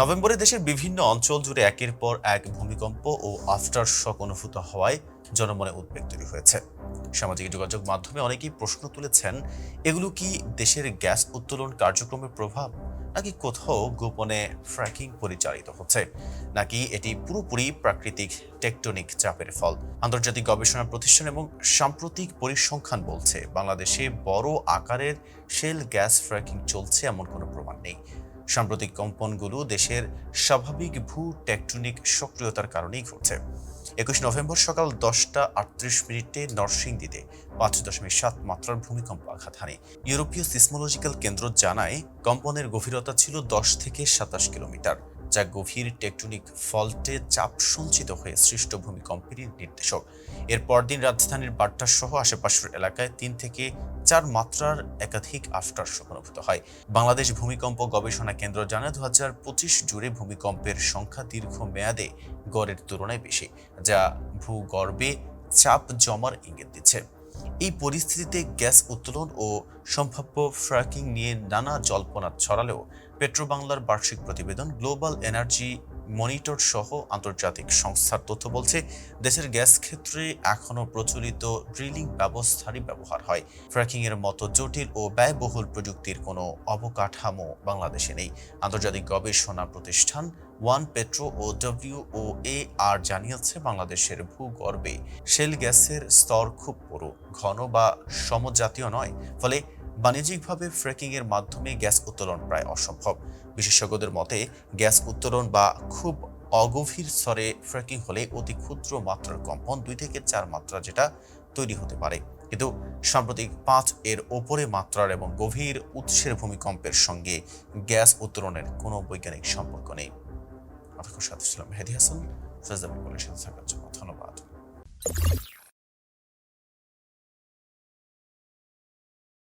নভেম্বরে দেশের বিভিন্ন অঞ্চল জুড়ে একের পর এক ভূমিকম্প ও আফটার শক অনুভূত হওয়ায় জনমনে উদ্বেগ তৈরি হয়েছে। সামাজিক যোগাযোগ মাধ্যমে অনেকেই প্রশ্ন তুলেছেন, এগুলো কি দেশের গ্যাস উত্তোলন কার্যক্রমের প্রভাব, নাকি কোথাও গোপনে ফ্র্যাকিং পরিচালিত হচ্ছে, নাকি এটি পুরোপুরি প্রাকৃতিক টেকটনিক চাপের ফল? আন্তর্জাতিক গবেষণা প্রতিষ্ঠান এবং সাম্প্রতিক পরিসংখ্যান বলছে, বাংলাদেশে বড় আকারের শেল গ্যাস ফ্র্যাকিং চলছে এমন কোনো প্রমাণ নেই। সাম্প্রতিক কম্পনগুলো দেশের স্বাভাবিক ভূ টেকটনিক সক্রিয়তার কারণেই ঘটছে। একুশ নভেম্বর সকাল দশটা আটত্রিশ মিনিটে নরসিংদীতে পাঁচ দশমিক সাত মাত্রার ভূমিকম্প আঘাত হানে। ইউরোপীয় সিসমোলজিক্যাল কেন্দ্র জানায়, কম্পনের গভীরতা ছিল দশ থেকে সাতাশ কিলোমিটার। যা গভীর টেকটনিক ফল্টে চাপ সঞ্চিত হয়ে সৃষ্ট ভূমিকম্পেরই নির্দেশক। এর পরদিন রাজধানীর বাড্ডা সহ আশেপাশের এলাকায় তিন থেকে চার মাত্রার একাধিক আফটার শক অনুভূত হয়। বাংলাদেশ ভূমিকম্প গবেষণা কেন্দ্র জানায় দু হাজার পঁচিশ জুড়ে ভূমিকম্পের সংখ্যা দীর্ঘ মেয়াদে গড়ের তুলনায় বেশি, যা ভূগর্ভে চাপ জমার ইঙ্গিত দিচ্ছে। এই পরিস্থিতিতে গ্যাস উত্তোলন ও সম্ভাব্য ফ্র্যাকিং নিয়ে নানা জল্পনা ছড়ালেও পেট্রোবাংলার বার্ষিক প্রতিবেদন গ্লোবাল এনার্জি মনিটর সহ আন্তর্জাতিক সংস্থার তথ্য বলছে, দেশের গ্যাস ক্ষেত্রে এখনও প্রচলিত ড্রিলিং ব্যবস্থারই ব্যবহার হয়। ফ্র্যাকিং এর মতো জটিল ও ব্যয়বহুল প্রযুক্তির কোনো অবকাঠামো বাংলাদেশে নেই। আন্তর্জাতিক গবেষণা প্রতিষ্ঠান ওয়ান পেট্রো ও ডব্লিউ ও এ আর জানিয়েছে, বাংলাদেশের ভূগর্ভে শেল গ্যাসের স্তর খুব পুরো, ঘন বা সমজাতীয় নয়। ফলে বাণিজ্যিকভাবে ফ্র্যাকিং এর মাধ্যমে গ্যাস উত্তোলন প্রায় অসম্ভব। বিশেষজ্ঞদের মতে, গ্যাস উত্তোলন বা খুব অগভীর স্তরে ফ্র্যাকিং হলে অতি ক্ষুদ্র মাত্রার কম্পন দুই থেকে চার মাত্রা যেটা তৈরি হতে পারে। কিন্তু সাম্প্রতিক পাঁচ এর ওপরে মাত্রার এবং গভীর উৎসের ভূমিকম্পের সঙ্গে গ্যাস উত্তোলনের কোনো বৈজ্ঞানিক সম্পর্ক নেই। সাথে ছিলাম মেহেদি হাসান। ফেজাবুল সাথে থাকার জন্য ধন্যবাদ।